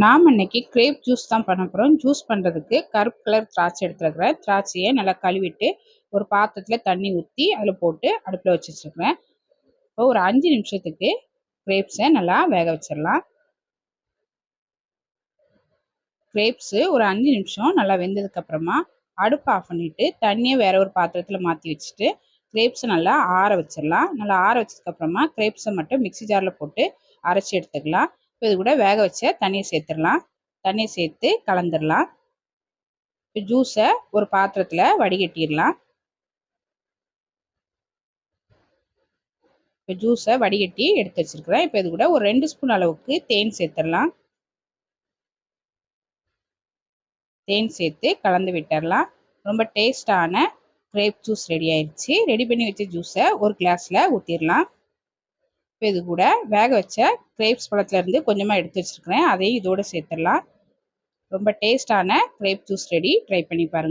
நாம் இன்றைக்கி grape juice தான் பண்ண போகிறோம் ஜூஸ் பண்ணுறதுக்கு கருப்பு கலர் திராட்சை எடுத்துருக்குறேன். திராட்சையை நல்லா கழுவிட்டு ஒரு பாத்திரத்தில் தண்ணி ஊற்றி அதில் போட்டு அடுப்பில் வச்சு வச்சுருக்கிறேன். இப்போ ஒரு அஞ்சு நிமிஷத்துக்கு கிரேப்ஸை நல்லா வேக வச்சிடலாம். கிரேப்ஸு ஒரு அஞ்சு நிமிஷம் நல்லா வெந்ததுக்கப்புறமா அடுப்பு ஆஃப் பண்ணிவிட்டு தண்ணியை வேற ஒரு பாத்திரத்தில் மாற்றி வச்சுட்டு கிரேப்ஸை நல்லா ஆற வச்சிடலாம். நல்லா ஆற வச்சதுக்கப்புறமா கிரேப்ஸை மட்டும் மிக்சி ஜாரில் போட்டு அரைச்சி எடுத்துக்கலாம். இப்போ இது கூட வேக வச்ச தண்ணியை சேர்த்துடலாம். தண்ணியை சேர்த்து கலந்துடலாம். இப்போ ஜூஸை ஒரு பாத்திரத்தில் வடிகட்டிடலாம். இப்போ ஜூஸை வடிகட்டி எடுத்து வச்சுருக்கிறேன். இப்போ இது கூட ஒரு ரெண்டு ஸ்பூன் அளவுக்கு தேன் சேர்த்துடலாம். தேன் சேர்த்து கலந்து விட்டுடலாம். ரொம்ப டேஸ்டான கிரேப் ஜூஸ் ரெடி ஆயிடுச்சு ரெடி பண்ணி வச்ச ஜூஸை ஒரு கிளாஸில் ஊற்றிடலாம் இப்போ இது கூட வேக வச்ச கிரேப்ஸ் பழத்துலேருந்து கொஞ்சமாக எடுத்து வச்சுருக்கிறேன். அதையும் இதோடு சேர்த்துடலாம். ரொம்ப டேஸ்டான கிரேப் ஜூஸ் ரெடி ட்ரை பண்ணி பாருங்கள்